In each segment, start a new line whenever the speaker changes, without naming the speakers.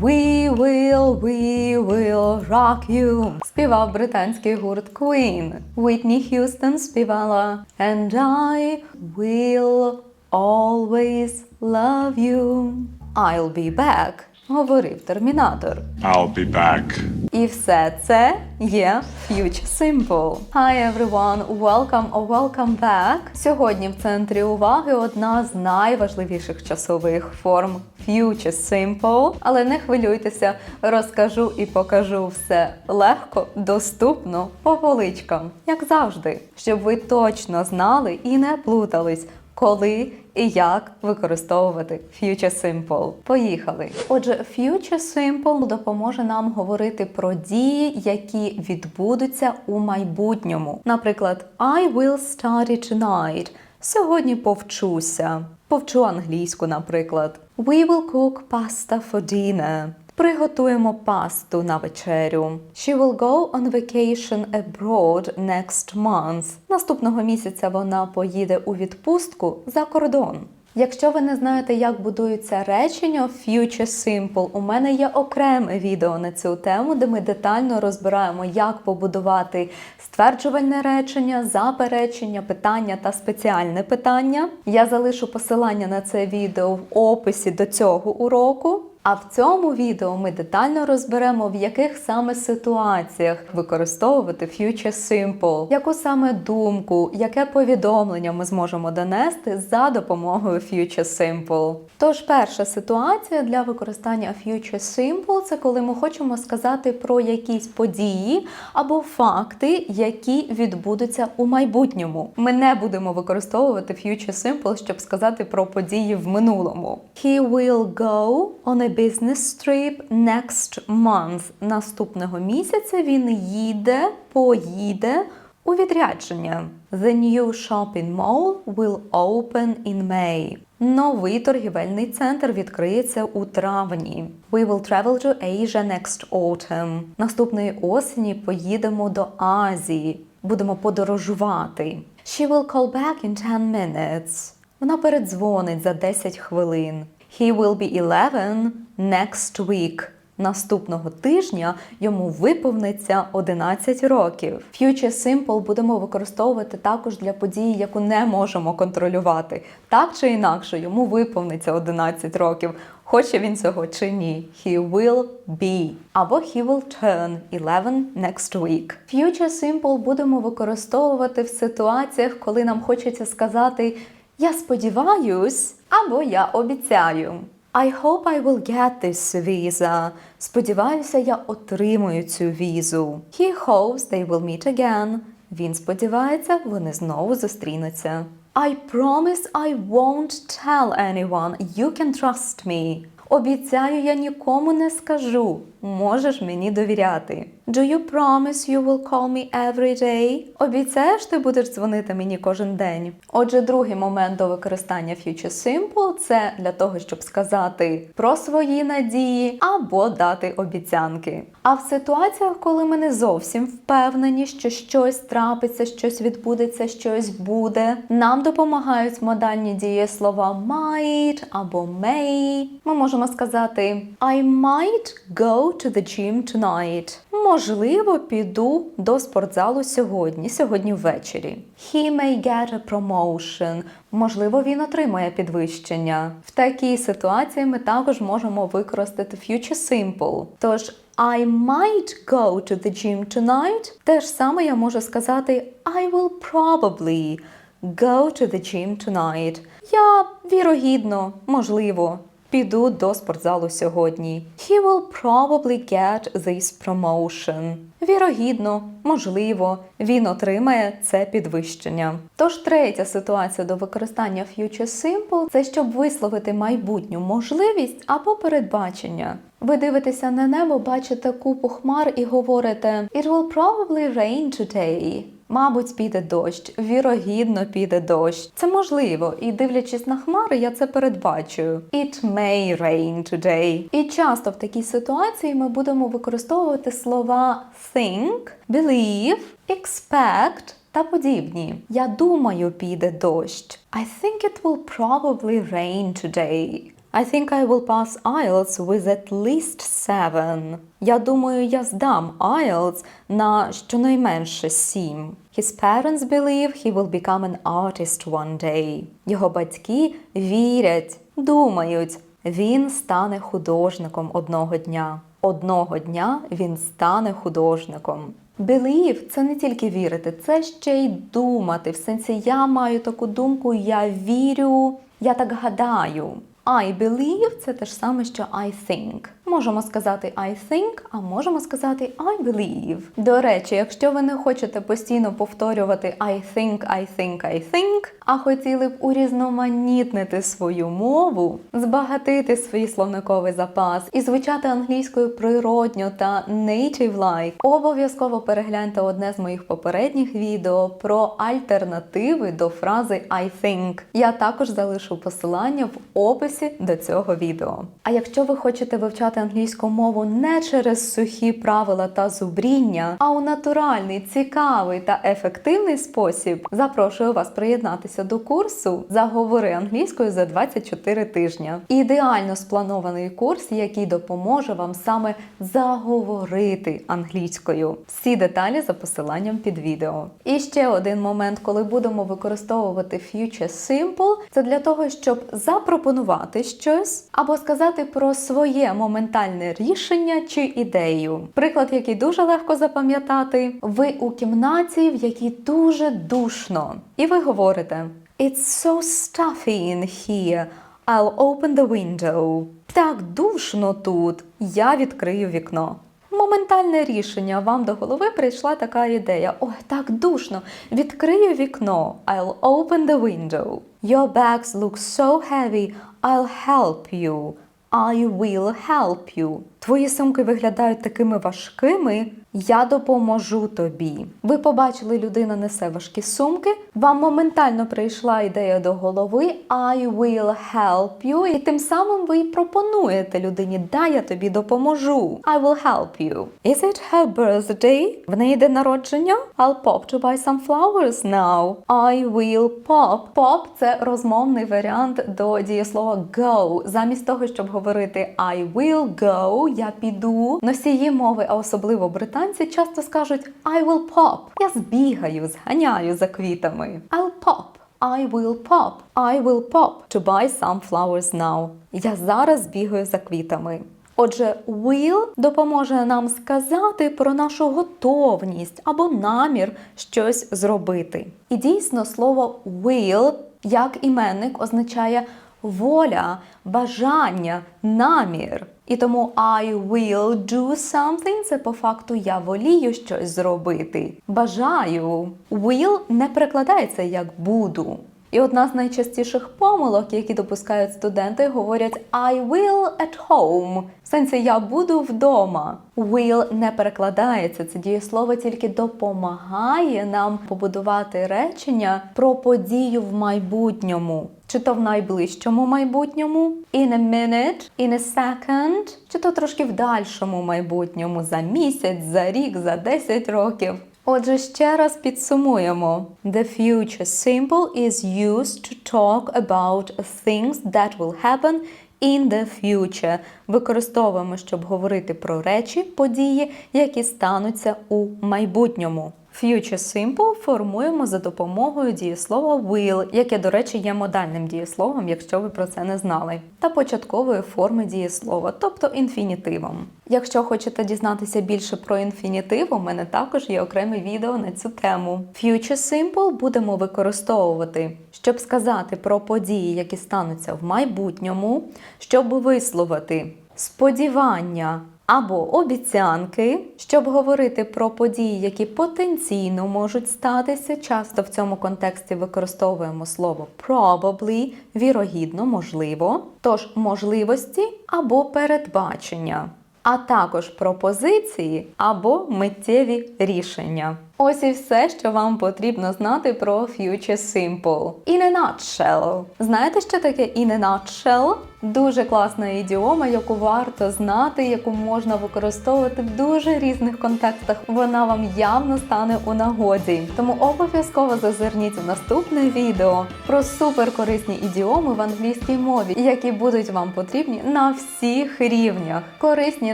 We will, we will rock you. Співав британський гурт Queen. Whitney Houston співала And I will always love you. I'll be back. Говорив термінатор.
I'll be back.
І все це є Future Simple. Hi everyone, welcome or welcome back. Сьогодні в центрі уваги одна з найважливіших часових форм Future Simple. Але не хвилюйтеся, розкажу і покажу все легко, доступно, по поличкам, як завжди, щоб ви точно знали і не плутались. Коли і як використовувати Future Simple. Поїхали. Отже, Future Simple допоможе нам говорити про дії, які відбудуться у майбутньому. Наприклад, I will study tonight. Сьогодні повчуся. Повчу англійську, наприклад. We will cook pasta for dinner. Приготуємо пасту на вечерю. She will go on vacation abroad next month. Наступного місяця вона поїде у відпустку за кордон. Якщо ви не знаєте, як будуються речення Future Simple, у мене є окреме відео на цю тему, де ми детально розбираємо, як побудувати стверджувальне речення, заперечення, питання та спеціальне питання. Я залишу посилання на це відео в описі до цього уроку. А в цьому відео ми детально розберемо, в яких саме ситуаціях використовувати Future Simple, яку саме думку, яке повідомлення ми зможемо донести за допомогою Future Simple. Тож, перша ситуація для використання Future Simple це коли ми хочемо сказати про якісь події або факти, які відбудуться у майбутньому. Ми не будемо використовувати Future Simple, щоб сказати про події в минулому. He will go on a business trip next month. Наступного місяця він їде, поїде у відрядження. The new shopping mall will open in May. Новий торгівельний центр відкриється у травні. We will travel to Asia next autumn. Наступної осені поїдемо до Азії. Будемо подорожувати. She will call back in 10 minutes. Вона передзвонить за 10 хвилин. He will be 11 next week. Наступного тижня йому виповниться 11 років. Future Simple будемо використовувати також для події, яку не можемо контролювати. Так чи інакше, йому виповниться 11 років. Хоче він цього чи ні. He will be. Або he will turn 11 next week. Future Simple будемо використовувати в ситуаціях, коли нам хочеться сказати я сподіваюсь або я обіцяю. I hope I will get this visa. Сподіваюся, я отримую цю візу. He hopes they will meet again. Він сподівається, вони знову зустрінуться. I promise I won't tell anyone. You can trust me. Обіцяю, я нікому не скажу. Можеш мені довіряти. Do you promise you will call me every day? Обіцяєш, ти будеш дзвонити мені кожен день. Отже, другий момент до використання Future Simple це для того, щоб сказати про свої надії або дати обіцянки. А в ситуаціях, коли ми не зовсім впевнені, що щось трапиться, щось відбудеться, щось буде, нам допомагають модальні дієслова might або may. Ми можемо сказати I might go to the gym tonight. Можливо, піду до спортзалу сьогодні, сьогодні ввечері. He may get a promotion. Можливо, він отримає підвищення. В такій ситуації ми також можемо використати future simple. Тож I might go to the gym tonight. Те ж саме я можу сказати I will probably go to the gym tonight. Я вірогідно, можливо, піду до спортзалу сьогодні. He will probably get this promotion. Вірогідно, можливо, він отримає це підвищення. Тож третя ситуація до використання future simple – це щоб висловити майбутню можливість або передбачення. Ви дивитеся на небо, бачите купу хмар і говорите It will probably rain today. Мабуть, піде дощ, вірогідно піде дощ. Це можливо, і дивлячись на хмари, я це передбачую. It may rain today. І часто в такій ситуації ми будемо використовувати слова think, believe, expect та подібні. Я думаю, піде дощ. I think it will probably rain today. I think I will pass IELTS with at least seven. Я думаю, я здам IELTS на щонайменше сім. His parents believe he will become an artist one day. Його батьки вірять, думають, він стане художником одного дня. Одного дня він стане художником. Believe – це не тільки вірити, це ще й думати. В сенсі я маю таку думку, я вірю, я так гадаю. I believe – це те ж саме, що I think. Можемо сказати I think, а можемо сказати I believe. До речі, якщо ви не хочете постійно повторювати I think, I think, I think, а хотіли б урізноманітнити свою мову, збагатити свій словниковий запас і звучати англійською природньо та native-like, обов'язково перегляньте одне з моїх попередніх відео про альтернативи до фрази I think. Я також залишу посилання в описі до цього відео. А якщо ви хочете вивчати англійську мову не через сухі правила та зубріння, а у натуральний, цікавий та ефективний спосіб, запрошую вас приєднатися до курсу Заговори англійською за 24 тижня. Ідеально спланований курс, який допоможе вам саме заговорити англійською. Всі деталі за посиланням під відео. І ще один момент, коли будемо використовувати future simple, це для того, щоб запропонувати щось або сказати про своє моментальне рішення чи ідею. Приклад, який дуже легко запам'ятати, ви у кімнаті, в якій дуже душно, і ви говорите It's so stuffy in here. I'll open the window. Так душно тут. Я відкрию вікно. Моментальне рішення. Вам до голови прийшла така ідея. Ой, так душно. Відкрию вікно. I'll open the window. Your bags look so heavy. I'll help you. I will help you. Твої сумки виглядають такими важкими. Я допоможу тобі. Ви побачили, людина несе важкі сумки. Вам моментально прийшла ідея до голови I will help you. І тим самим ви пропонуєте людині, да, я тобі допоможу. I will help you. Is it her birthday? В неї день народження? I'll pop to buy some flowers now. I will pop. Pop – це розмовний варіант до дієслова go. Замість того, щоб говорити I will go, я піду. Носії мови, а особливо британці, часто скажуть I will pop. Я збігаю, зганяю за квітами. I'll pop. I will pop. I will pop to buy some flowers now. Я зараз бігаю за квітами. Отже, will допоможе нам сказати про нашу готовність або намір щось зробити. І дійсно слово will як іменник означає воля, бажання, намір. І тому I will do something це по факту я волію щось зробити. Бажаю. Will не перекладається як буду. І одна з найчастіших помилок, які допускають студенти, говорять I will at home. В сенсі я буду вдома. Will не перекладається. Це дієслово тільки допомагає нам побудувати речення про подію в майбутньому. Чи то в найближчому майбутньому, in a minute, in a second, чи то трошки в дальшому майбутньому, за місяць, за рік, за 10 років. Отже, ще раз підсумуємо. The future simple is used to talk about things that will happen in the future. Використовуємо, щоб говорити про речі, події, які стануться у майбутньому. Future Simple формуємо за допомогою дієслова will, яке, до речі, є модальним дієсловом, якщо ви про це не знали, та початкової форми дієслова, тобто інфінітивом. Якщо хочете дізнатися більше про інфінітив, у мене також є окреме відео на цю тему. Future Simple будемо використовувати, щоб сказати про події, які стануться в майбутньому, щоб висловити сподівання або обіцянки, щоб говорити про події, які потенційно можуть статися. Часто в цьому контексті використовуємо слово probably, вірогідно, можливо, тож можливості або передбачення. А також пропозиції або миттєві рішення. Ось і все, що вам потрібно знати про Future Simple. In a nutshell. Знаєте, що таке in a nutshell? Дуже класна ідіома, яку варто знати, яку можна використовувати в дуже різних контекстах. Вона вам явно стане у нагоді. Тому обов'язково зазирніть у наступне відео про суперкорисні ідіоми в англійській мові, які будуть вам потрібні на всіх рівнях, корисні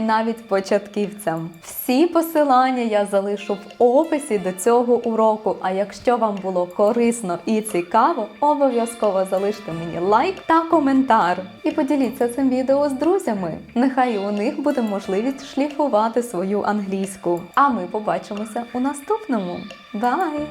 навіть початківцям. Всі посилання я залишу в описі до цього уроку. А якщо вам було корисно і цікаво, обов'язково залиште мені лайк та коментар. І поділіться цим відео з друзями. Нехай у них буде можливість шліфувати свою англійську. А ми побачимося у наступному. Бай!